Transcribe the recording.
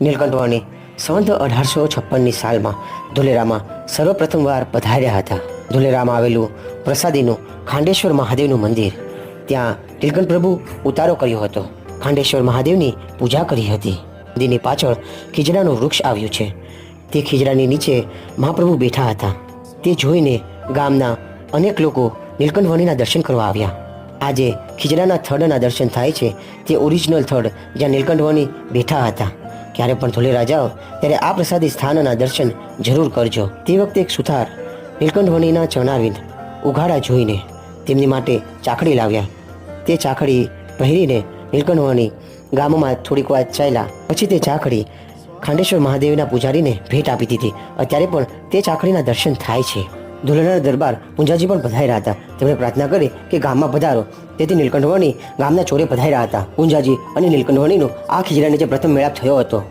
નીલકંઠવાણી સંવત અઢારસો છપ્પનની સાલમાં ધુલેરામાં સર્વપ્રથમવાર પધાર્યા હતા. ધુલેરામાં આવેલું પ્રસાદીનું ખાંડેશ્વર મહાદેવનું મંદિર. ત્યાં નીલકંઠ પ્રભુ ઉતારો કર્યો હતો. ખાંડેશ્વર મહાદેવની પૂજા કરી હતી. મંદિરની પાછળ ખીજડાનું વૃક્ષ આવ્યું છે. તે ખીજડાની નીચે મહાપ્રભુ બેઠા હતા. તે જોઈને ગામના અનેક લોકો નીલકંઠવાણીના દર્શન કરવા આવ્યા. આજે ખીજડાના થડના દર્શન થાય છે. તે ઓરિજિનલ થડ જ્યાં નીલકંઠવાણી બેઠા હતા. ક્યારે પણ ધોલેરા જાઓ ત્યારે આ પ્રસાદી સ્થાનના દર્શન જરૂર કરજો. તે વખતે એક સુથાર નીલકંઠવાણીના ચરણારવિંદ ઉઘાડા જોઈને તેમની માટે ચાકડી લાવ્યા. તે ચાકડી પહેરીને નીલકંઠવાણી ગામમાં થોડીક વાર ચાલ્યા. પછી તે ચાકડી ખાંડેશ્વર મહાદેવના પૂજારીને ભેટ આપી દીધી. અત્યારે પણ તે ચાકડીના દર્શન થાય છે. ધોલેરાના દરબાર પુંજાજી પણ પધાર્યા હતા. તેમણે પ્રાર્થના કરી કે ગામમાં પધારો. તેથી નીલકંઠવણી ગામના ચોરે પધાર્યા હતા. પુંજાજી અને નીલકંઠવણીનો આ ખીજડા નીચે પ્રથમ મેળાપ થયો હતો.